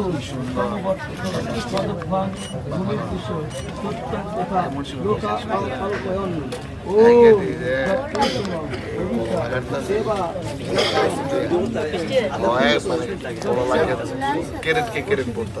olmuşum. కెరెట్ కి కెరెట్ పోతా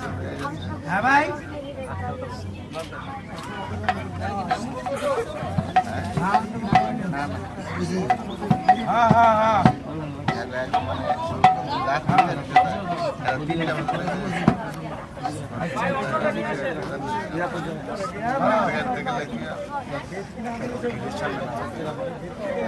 এই দিকটা ভবনে দেখো হ্যাঁ। ভাই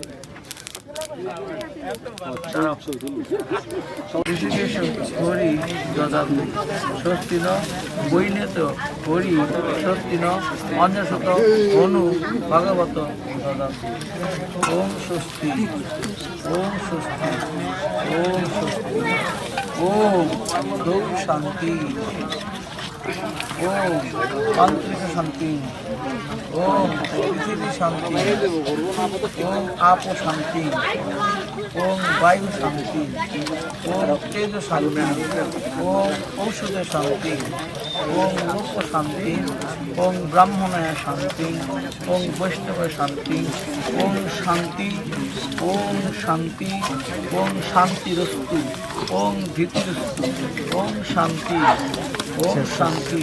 হরি দদাতু স্বস্তি ন বৈনেত হরি স্বস্তি ন অন্যশত অনু ভাগবত, ওম স্বস্তি ওম স্বস্তি ওম স্বস্তি, ওম শান্তি। ওম আন্তরিক শান্তি ওম পৃথিবী শান্তি ওম আপ শান্তি ওম বায়ু শান্তি ওম তেজ শান্তি ওম ঔষধ শান্তি ওম লোক শান্তি ওম ব্রাহ্মণায় শান্তি ওম বৈষ্ণব শান্তি ওম শান্তি ওম শান্তি ওম শান্তিরস্তু ওম ভীতিরস্তু ওম শান্তি ওম শান্তি